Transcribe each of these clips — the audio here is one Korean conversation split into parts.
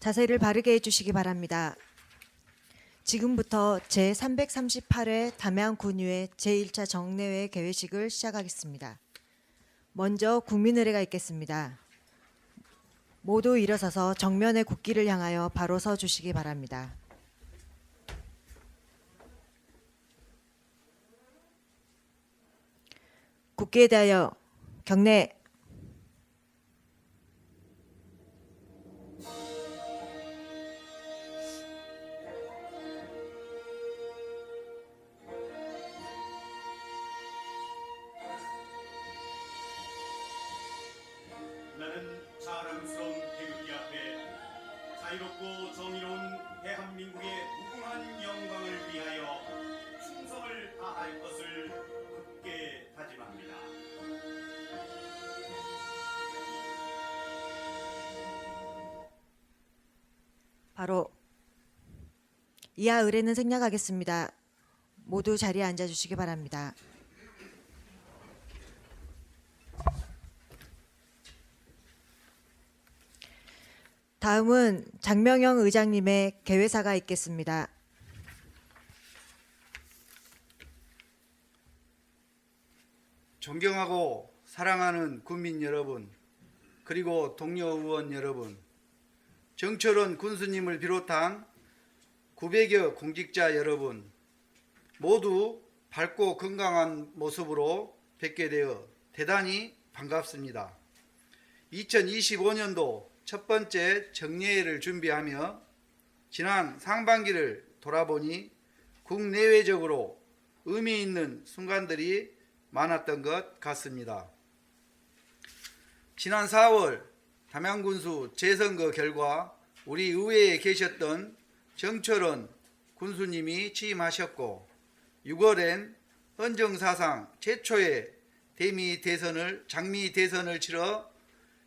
자세를 바르게 해주시기 바랍니다. 지금부터 제338회 담양군유회 제1차 정례회 개회식을 시작하겠습니다. 먼저 국민의례가 있겠습니다. 모두 일어서서 정면의 국기를 향하여 바로 서 주시기 바랍니다. 국기에 대하여 경례 자유롭고 정의로운 대한민국의 무궁한 영광을 위하여 충성을 다할 것을 굳게 다짐합니다. 바로 이하 의례는 생략하겠습니다. 모두 자리에 앉아 주시기 바랍니다. 다음은 장명영 의장님의 개회사가 있겠습니다. 존경하고 사랑하는 국민 여러분, 그리고 동료 의원 여러분, 정철원 군수님을 비롯한 900여 공직자 여러분, 모두 밝고 건강한 모습으로 뵙게 되어 대단히 반갑습니다. 2025년도 첫 번째 정례회를 준비하며 지난 상반기를 돌아보니 국내외적으로 의미 있는 순간들이 많았던 것 같습니다. 지난 4월 담양군수 재선거 결과 우리 의회에 계셨던 정철원 군수님이 취임하셨고 6월엔 헌정사상 최초의 대미 대선을 장미 대선을 치러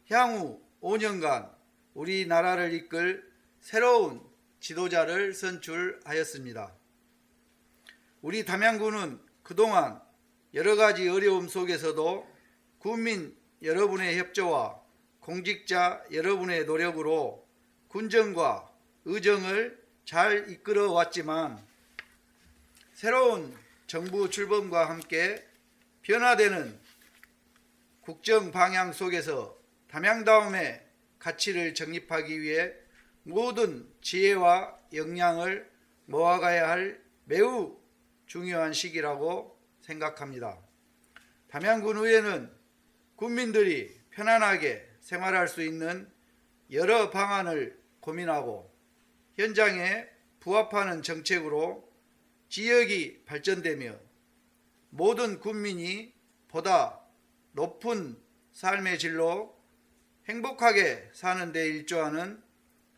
향후 5년간 우리나라를 이끌 새로운 지도자를 선출하였습니다. 우리 담양군은 그동안 여러 가지 어려움 속에서도 국민 여러분의 협조와 공직자 여러분의 노력으로 군정과 의정을 잘 이끌어 왔지만 새로운 정부 출범과 함께 변화되는 국정 방향 속에서 담양다움의 가치를 정립하기 위해 모든 지혜와 역량을 모아가야 할 매우 중요한 시기라고 생각합니다. 담양군 의회는 국민들이 편안하게 생활할 수 있는 여러 방안을 고민하고 현장에 부합하는 정책으로 지역이 발전되며 모든 국민이 보다 높은 삶의 질로 행복하게 사는 데 일조하는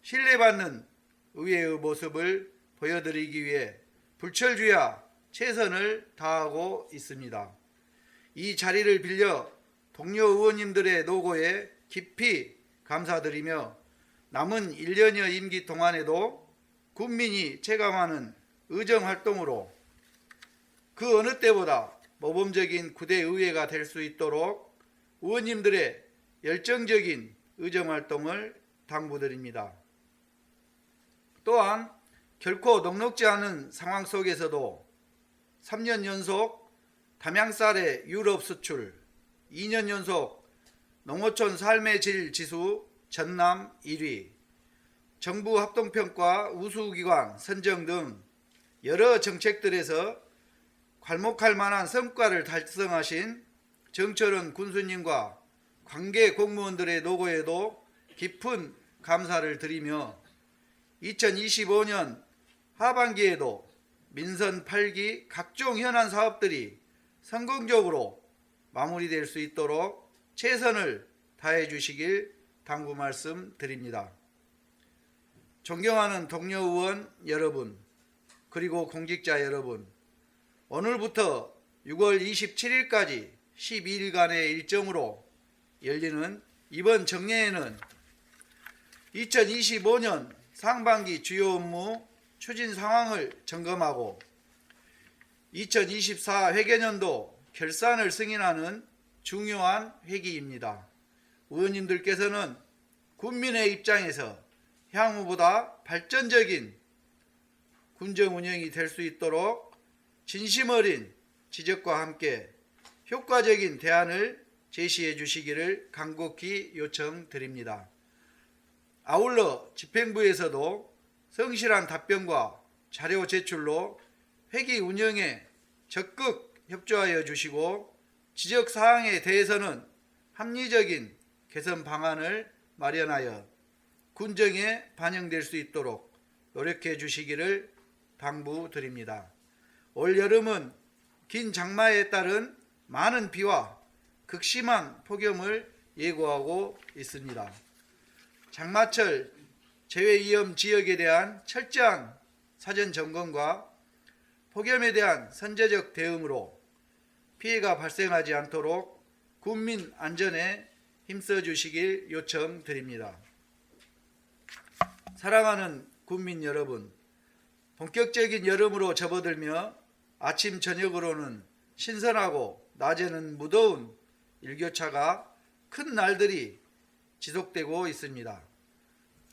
신뢰받는 의회의 모습을 보여드리기 위해 불철주야 최선을 다하고 있습니다. 이 자리를 빌려 동료 의원님들의 노고에 깊이 감사드리며 남은 1년여 임기 동안에도 국민이 체감하는 의정 활동으로 그 어느 때보다 모범적인 구대 의회가 될 수 있도록 의원님들의 열정적인 의정 활동을 당부드립니다. 또한 결코 넉넉지 않은 상황 속에서도 3년 연속 담양쌀의 유럽 수출, 2년 연속 농어촌 삶의 질 지수 전남 1위, 정부 합동평가 우수기관 선정 등 여러 정책들에서 괄목할 만한 성과를 달성하신 정철원 군수님과 관계 공무원들의 노고에도 깊은 감사를 드리며 2025년 하반기에도 민선 8기 각종 현안 사업들이 성공적으로 마무리될 수 있도록 최선을 다해 주시길 당부 말씀드립니다. 존경하는 동료 의원 여러분, 그리고 공직자 여러분, 오늘부터 6월 27일까지 12일간의 일정으로 열리는 이번 정례에는 2025년 상반기 주요 업무 추진 상황을 점검하고 2024 회계년도 결산을 승인하는 중요한 회기입니다. 의원님들께서는 국민의 입장에서 향후보다 발전적인 군정 운영이 될 수 있도록 진심 어린 지적과 함께 효과적인 대안을 제시해 주시기를 간곡히 요청드립니다. 아울러 집행부에서도 성실한 답변과 자료 제출로 회기 운영에 적극 협조하여 주시고 지적 사항에 대해서는 합리적인 개선 방안을 마련하여 군정에 반영될 수 있도록 노력해 주시기를 당부드립니다. 올 여름은 긴 장마에 따른 많은 비와 극심한 폭염을 예고하고 있습니다. 장마철 재해 위험 지역에 대한 철저한 사전 점검과 폭염에 대한 선제적 대응으로 피해가 발생하지 않도록 국민 안전에 힘써 주시길 요청드립니다. 사랑하는 국민 여러분, 본격적인 여름으로 접어들며 아침 저녁으로는 신선하고 낮에는 무더운 일교차가 큰 날들이 지속되고 있습니다.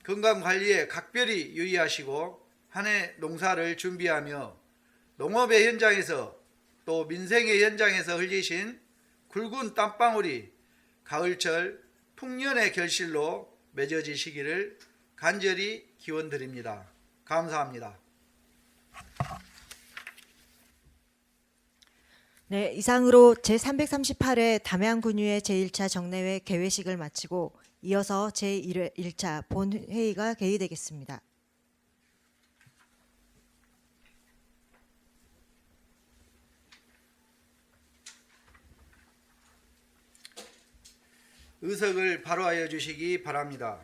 건강 관리에 각별히 유의하시고 한 해 농사를 준비하며 농업의 현장에서 또 민생의 현장에서 흘리신 굵은 땀방울이 가을철 풍년의 결실로 맺어지시기를 간절히 기원드립니다. 감사합니다. 네, 이상으로 제338회 담양군유의 제1차 정례회 개회식을 마치고 이어서 제1차 본회의가 개의되겠습니다. 의석을 발호하여 주시기 바랍니다.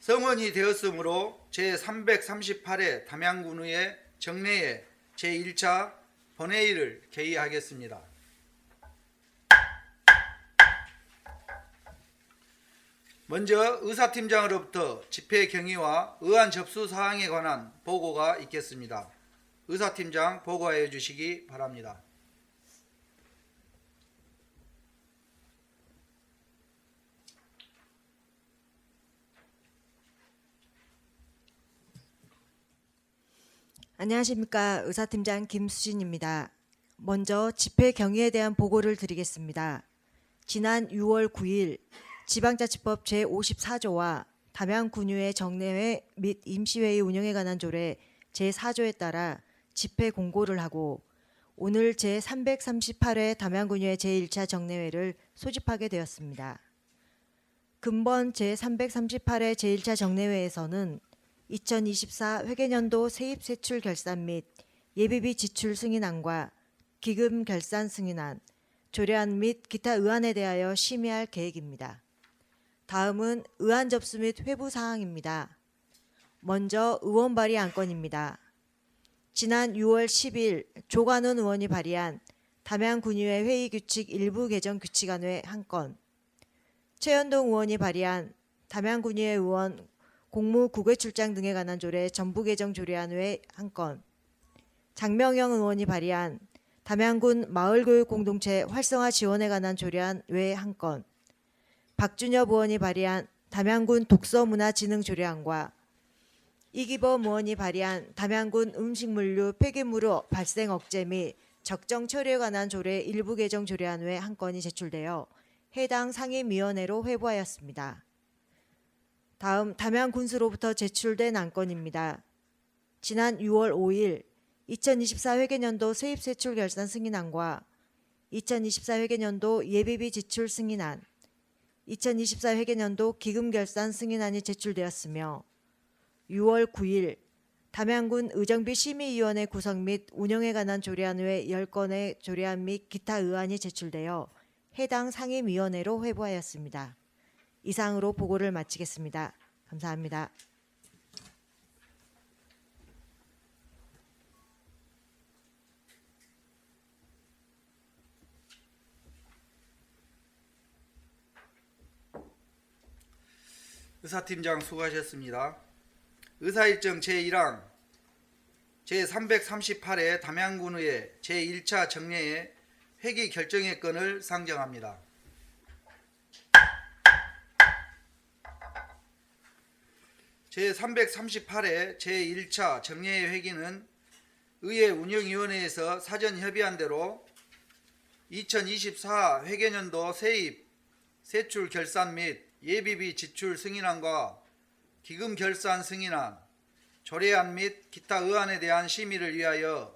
성원이 되었으므로 제338회 담양군의 정례회 제1차 본회의를 개의하겠습니다. 먼저 의사팀장으로부터 집회 경위와 의안 접수 사항에 관한 보고가 있겠습니다. 의사팀장 보고하여 주시기 바랍니다. 안녕하십니까 의사팀장 김수진입니다. 먼저 집회 경위에 대한 보고를 드리겠습니다. 지난 6월 9일 지방자치법 제54조와 담양군유의 정례회 및 임시회의 운영에 관한 조례 제4조에 따라 집회 공고를 하고 오늘 제338회 담양군유의 제1차 정례회를 소집하게 되었습니다. 근본 제338회 제1차 정례회에서는 2024 회계년도 세입 세출 결산 및 예비비 지출 승인안과 기금 결산 승인안, 조례안 및 기타 의안에 대하여 심의할 계획입니다. 다음은 의안 접수 및 회부 사항입니다. 먼저 의원 발의 안건입니다. 지난 6월 10일 조관훈 의원이 발의한 담양군의회 회의 규칙 일부 개정 규칙안회 한 건, 최현동 의원이 발의한 담양군의회 의원 공무 국외 출장 등에 관한 조례 전부 개정 조례안회 한 건, 장명영 의원이 발의한 담양군 마을교육 공동체 활성화 지원에 관한 조례안 외 한 건, 박준엽 의원이 발의한 담양군 독서문화진흥 조례안과 이기범 의원이 발의한 담양군 음식물류 폐기물로 발생 억제 및 적정 처리에 관한 조례 일부 개정 조례안 외 한 건이 제출되어 해당 상임위원회로 회부하였습니다. 다음 담양 군수로부터 제출된 안건입니다. 지난 6월 5일 2024 회계년도 세입 세출 결산 승인안과 2024 회계년도 예비비 지출 승인안, 2024 회계년도 기금 결산 승인안이 제출되었으며 6월 9일 담양군 의정비 심의위원회 구성 및 운영에 관한 조례안 외 10건의 조례안 및 기타 의안이 제출되어 해당 상임위원회로 회부하였습니다. 이상으로 보고를 마치겠습니다. 감사합니다. 의사팀장 수고하셨습니다. 의사일정 제1항 제338회 담양군의 제1차 정례의 회기 결정의 건을 상정합니다. 제338회 제1차 정례회 회기는 의회 운영위원회에서 사전 협의한 대로 2024 회계년도 세입, 세출 결산 및 예비비 지출 승인안과 기금 결산 승인안, 조례안 및 기타 의안에 대한 심의를 위하여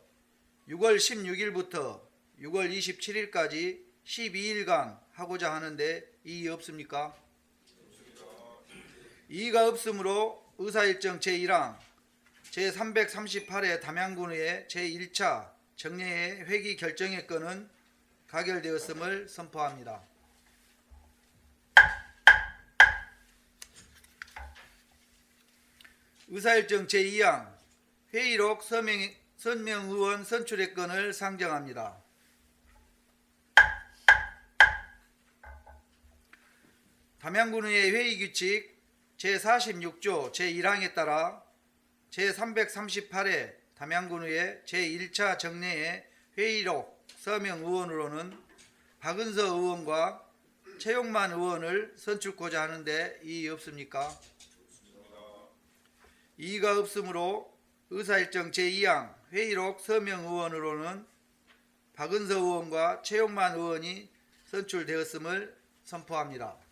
6월 16일부터 6월 27일까지 12일간 하고자 하는데 이의 없습니까? 이의가 없으므로 의사일정 제1항 제338회 담양군의 제1차 정례회 회기 결정의 건은 가결되었음을 선포합니다. 의사일정 제2항 회의록 서명, 선명 의원 선출의 건을 상정합니다. 담양군의 회의 규칙 제46조 제1항에 따라 제338회 담양군의 제1차 정례의 회의록 서명 의원으로는 박은서 의원과 최용만 의원을 선출코자 하는데 이의 없습니까? 이의가 없으므로 의사일정 제2항 회의록 서명 의원으로는 박은서 의원과 최용만 의원이 선출되었음을 선포합니다.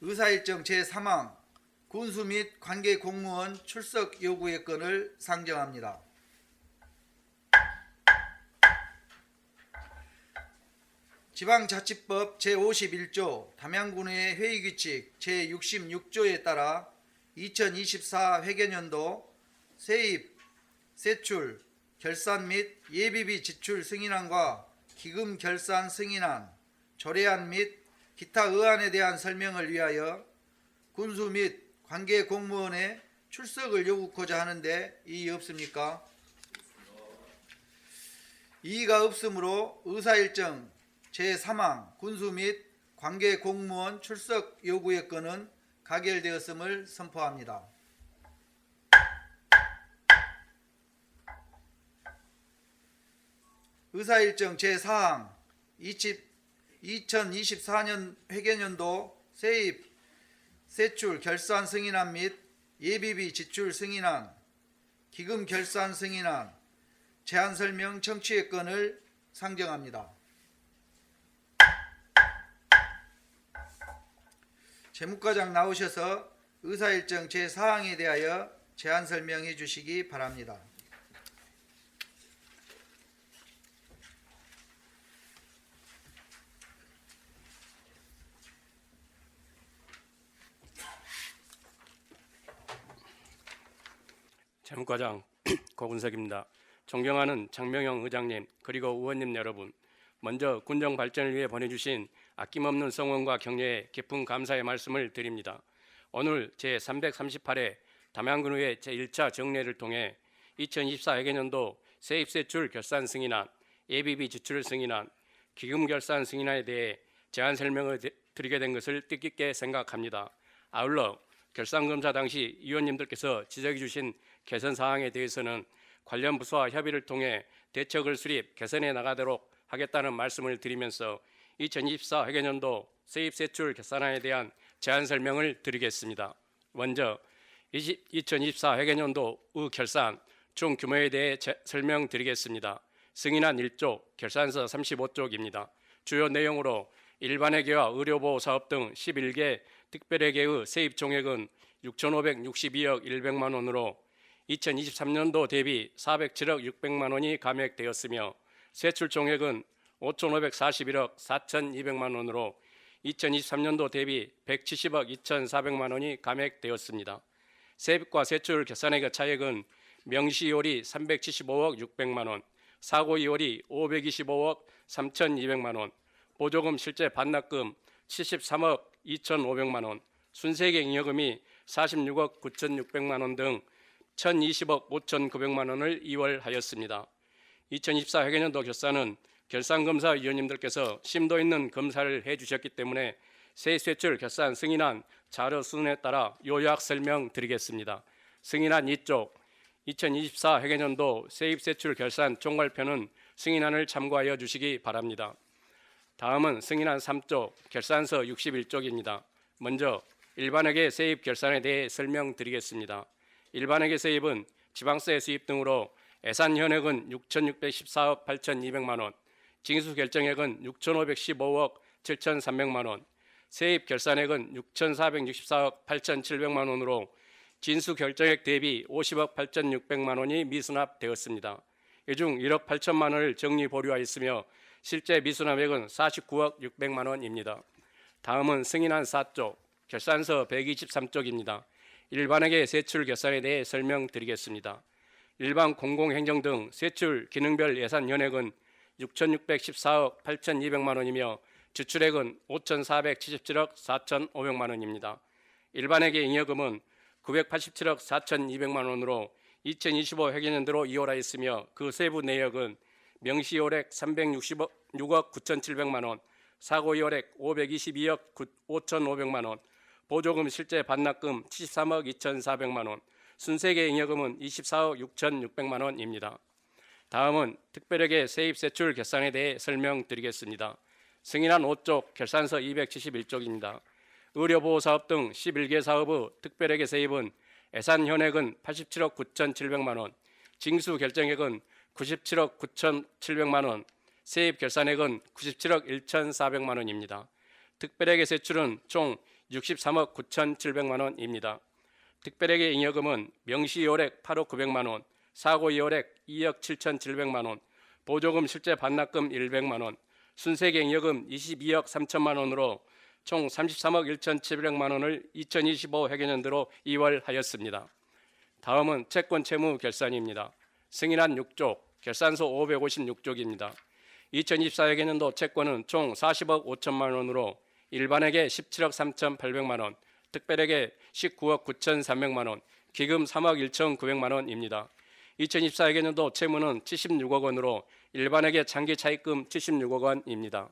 의사일정 제3항 군수 및 관계 공무원 출석 요구의 건을 상정합니다. 지방자치법 제51조 담양군의 회의규칙 제66조에 따라 2024 회계년도 세입, 세출, 결산 및 예비비 지출 승인안과 기금 결산 승인안, 조례안 및 기타 의안에 대한 설명을 위하여 군수 및 관계 공무원의 출석을 요구코자 하는데 이의 없습니까? 이의가 없으므로 의사일정 제3항 군수 및 관계 공무원 출석 요구의 건은 가결되었음을 선포합니다. 의사일정 제4항 2024년 회계년도 세입, 세출 결산 승인안 및 예비비 지출 승인안, 기금 결산 승인안, 제한 설명 청취의 건을 상정합니다. 재무과장 나오셔서 의사일정 제4항에 대하여 제한 설명해 주시기 바랍니다. 과장 고근석입니다. 존경하는 장명영 의장님 그리고 의원님 여러분, 먼저 군정 발전을 위해 보내주신 아낌없는 성원과 격려에 깊은 감사의 말씀을 드립니다. 오늘 제 338회 담양군의회 제 1차 정례를 통해 2024 회계년도 세입세출 결산 승인안, 예비비 지출 승인안, 기금 결산 승인안에 대해 제안 설명을 드- 드리게 된 것을 뜻깊게 생각합니다. 아울러 결산검사 당시 위원님들께서 지적해 주신 개선 사항에 대해서는 관련 부서와 협의를 통해 대책을 수립 개선해 나가도록 하겠다는 말씀을 드리면서 2024 회계년도 세입 세출 결산안에 대한 제안 설명을 드리겠습니다. 먼저 2024 회계년도 의 결산 총 규모에 대해 제- 설명드리겠습니다. 승인안 1조, 결산서 35쪽입니다. 주요 내용으로 일반 회계와 의료보호 사업 등 11개 특별회계의 세입 총액은 6,562억 100만 원으로 2023년도 대비 407억 600만 원이 감액되었으며 세출 총액은 5,541억 4,200만 원으로 2023년도 대비 170억 2,400만 원이 감액되었습니다. 세입과 세출 계산액의 차액은 명시이월이 375억 600만 원, 사고이월이 525억 3,200만 원, 보조금 실제 반납금 73억 2,500만 원, 순세계 잉여금이 46억 9,600만 원 등 1,020억 5,900만 원을 이월하였습니다. 2024 회계년도 결산은 결산검사 위원님들께서 심도 있는 검사를 해주셨기 때문에 세세출 결산 승인안 자료 순에 따라 요약 설명드리겠습니다. 승인안 2쪽 2024 회계년도 세입세출 결산 총괄표는 승인안을 참고하여 주시기 바랍니다. 다음은 승인안 3쪽 결산서 61쪽입니다. 먼저 일반회계 세입 결산에 대해 설명드리겠습니다. 일반회계 세입은 지방세 수입 등으로 예산 현액은 6,614억 8,200만 원, 징수 결정액은 6,515억 7,300만 원, 세입 결산액은 6,464억 8,700만 원으로 진수 결정액 대비 50억 8,600만 원이 미수납되었습니다. 이중 1억 8천만 원을 정리 보류하였으며 실제 미수납액은 49억 600만 원입니다. 다음은 승인안 4쪽 결산서 123쪽입니다. 일반에게 세출 결산에 대해 설명드리겠습니다. 일반 공공행정 등 세출 기능별 예산 연액은 6,614억 8,200만 원이며 지출액은 5,477억 4,500만 원입니다. 일반에게 잉여금은 987억 4,200만 원으로 2025 회계년도로 이월하였으며 그 세부 내역은 명시효액 366억 9,700만 원, 사고이월액 522억 5,500만 원, 보조금 실제 반납금 73억 2,400만 원, 순세계 잉여금은 24억 6,600만 원입니다. 다음은 특별하게 세입 세출 결산에 대해 설명드리겠습니다. 승인한 5쪽 결산서 271쪽입니다. 의료보호 사업 등 11개 사업의 특별하게 세입은 예산 현액은 87억 9,700만 원, 징수 결정액은 97억 9,700만 원, 세입 결산액은 97억 1,400만 원입니다. 특별하게 세출은 총 63억 9,700만 원입니다. 특별하게 잉여금은 명시이월액 8억 900만 원, 사고이월액 2억 7,700만 원, 보조금 실제 반납금 100만 원, 순세계 잉여금 22억 3천만 원으로 총 33억 1,700만 원을 2025 회계년도로 이월하였습니다. 다음은 채권 채무 결산입니다. 승인한 6쪽, 결산서 556쪽입니다. 2024 회계년도 채권은 총 40억 5천만 원으로 일반에게 17억 3,800만 원, 특별에게 19억 9,300만 원, 기금 3억 1,900만 원입니다. 2024 회계년도 채무는 76억 원으로 일반에게 장기 차입금 76억 원입니다.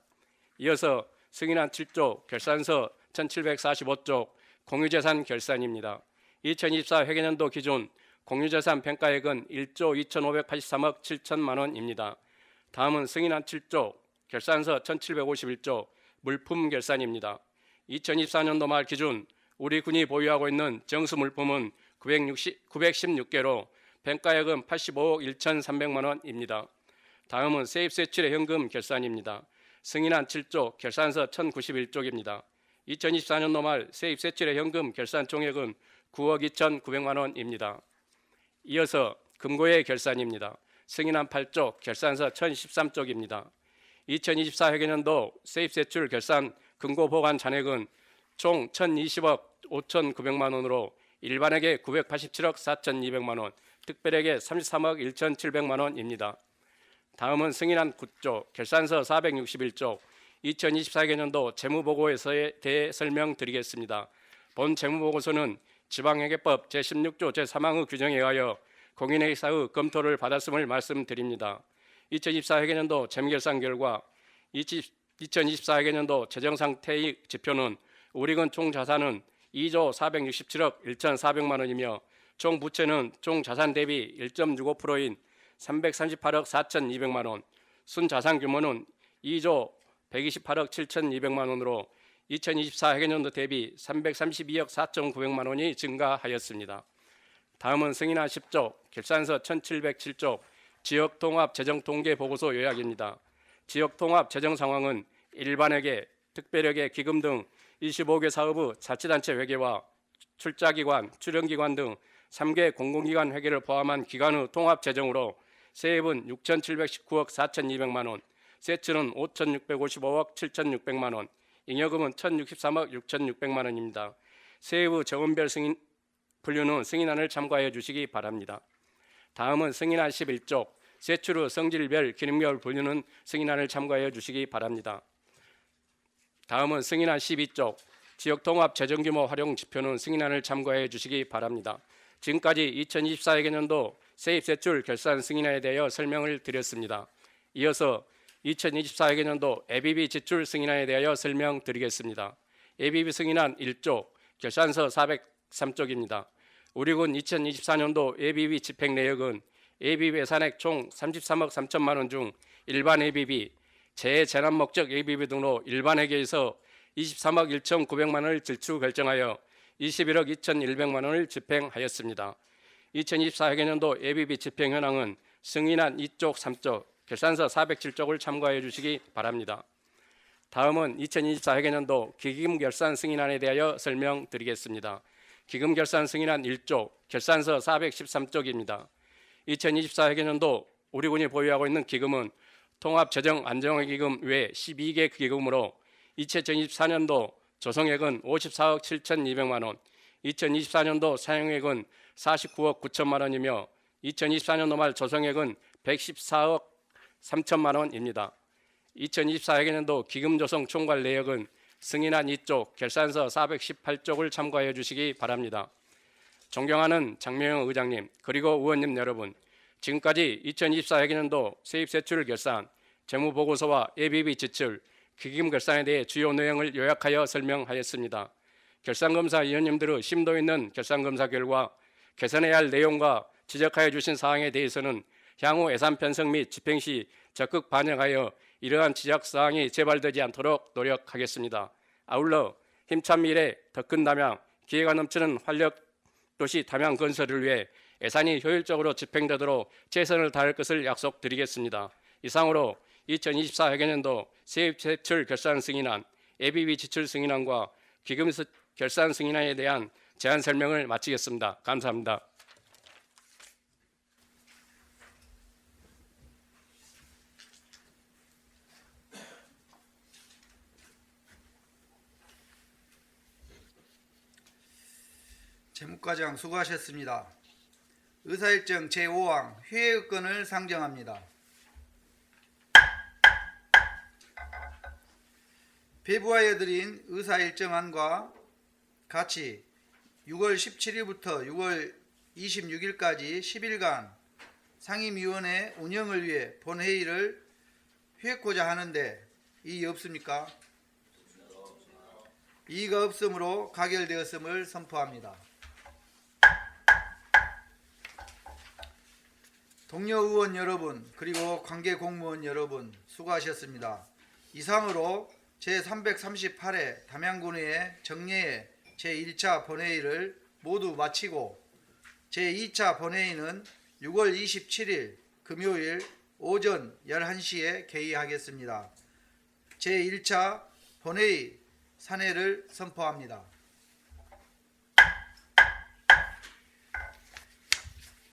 이어서 승인한 7조 결산서 1745쪽 공유재산 결산입니다. 2024 회계년도 기준 공유재산 평가액은 1조 2,583억 7천만 원입니다. 다음은 승인한 7조 결산서 1751조 물품 결산입니다. 2024년도 말 기준 우리 군이 보유하고 있는 정수 물품은 960, 916개로 평가액은 85억 1,300만 원입니다. 다음은 세입세 출의 현금 결산입니다. 승인한 7조 결산서 1091쪽입니다. 2024년도 말 세입세 출의 현금 결산 총액은 9억 2,900만 원입니다. 이어서 금고의 결산입니다. 승인한 8조 결산서 1013쪽입니다. 2024 회계년도 세입세출 결산 금고 보관 잔액은 총 1,020억 5,900만 원으로 일반에게 987억 4,200만 원, 특별에게 33억 1,700만 원입니다. 다음은 승인한 9조 결산서 461조 2024개년도 재무보고에서에 대해 설명드리겠습니다. 본 재무보고서는 지방회계법 제16조 제3항의 규정에 의하여 공인회계사의 검토를 받았음을 말씀드립니다. 2024 회계년도 재무결산 결과 2024 회계년도 재정상태의 지표는 우리군 총자산은 2조 467억 1,400만 원이며 총 부채는 총 자산 대비 1.65%인 338억 4,200만 원, 순자산 규모는 2조 128억 7,200만 원으로 2024 회계년도 대비 332억 4,900만 원이 증가하였습니다. 다음은 승인한 10조 결산서 1,707조 지역 통합 재정 통계 보고서 요약입니다. 지역 통합 재정 상황은 일반회계, 특별회계, 기금 등 25개 사업의 자치단체 회계와 출자기관, 출연기관 등 3개 공공기관 회계를 포함한 기관의 통합 재정으로 세입은 6,719억 4,200만 원, 세출은 5,655억 7,600만 원, 잉여금은 1,063억 6,600만 원입니다. 세입의 정원별 승인 분류는 승인안을 참고하여 주시기 바랍니다. 다음은 승인안 11쪽 세출의 성질별 기능별 분류는 승인안을 참고하여 주시기 바랍니다. 다음은 승인안 12쪽 지역 통합 재정 규모 활용 지표는 승인안을 참고해 주시기 바랍니다. 지금까지 2024 회계년도 세입 세출 결산 승인안에 대하여 설명을 드렸습니다. 이어서 2024 회계년도 ABB 지출 승인안에 대하여 설명드리겠습니다. ABB 승인안 1조 결산서 403쪽입니다. 우리군 2024년도 ABB 집행 내역은 ABB 예산액 총 33억 3천만 원 중 일반 ABB, 재재난 목적 예비비 등으로 일반 회계에서 23억 1,900만 원을 질출 결정하여 21억 2,100만 원을 집행하였습니다. 2024 회계년도 예비비 집행 현황은 승인안 2쪽, 3쪽, 결산서 407쪽을 참고하여 주시기 바랍니다. 다음은 2024 회계년도 기금 결산 승인안에 대하여 설명드리겠습니다. 기금 결산 승인안 1쪽, 결산서 413쪽입니다. 2024 회계년도 우리 군이 보유하고 있는 기금은 통합재정안정기금 외 12개 기금으로 2024년도 조성액은 54억 7,200만 원, 2024년도 사용액은 49억 9천만 원이며 2024년도 말 조성액은 114억 3천만 원입니다. 2024 회계년도 기금 조성 총괄 내역은 승인안 2쪽, 결산서 418쪽을 참고하여 주시기 바랍니다. 존경하는 장명영 의장님 그리고 의원님 여러분, 지금까지 2024 회계년도 세입세출 결산, 재무보고서와 예비비 지출, 기금 결산에 대해 주요 내용을 요약하여 설명하였습니다. 결산검사 위원님들의 심도 있는 결산검사 결과 개선해야 할 내용과 지적하여 주신 사항에 대해서는 향후 예산 편성 및 집행 시 적극 반영하여 이러한 지적 사항이 재발되지 않도록 노력하겠습니다. 아울러 힘찬 미래 더 큰 담양, 기회가 넘치는 활력 도시 담양 건설을 위해 예산이 효율적으로 집행되도록 최선을 다할 것을 약속드리겠습니다. 이상으로 2024 회계년도 세입 세출 결산 승인안, 예비비 지출 승인안과 기금 스- 결산 승인안에 대한 제안 설명을 마치겠습니다. 감사합니다. 재무과장 수고하셨습니다. 의사일정 제5항 회의건을 상정합니다. 배부하여 드린 의사일정안과 같이 6월 17일부터 6월 26일까지 10일간 상임위원회 운영을 위해 본회의를 회고자 하는데 이의 없습니까? 이의가 없으므로 가결되었음을 선포합니다. 동료 의원 여러분 그리고 관계 공무원 여러분 수고하셨습니다. 이상으로 제338회 담양군의 정례의 제1차 본회의를 모두 마치고 제2차 본회의는 6월 27일 금요일 오전 11시에 개의하겠습니다. 제1차 본회의 산회를 선포합니다.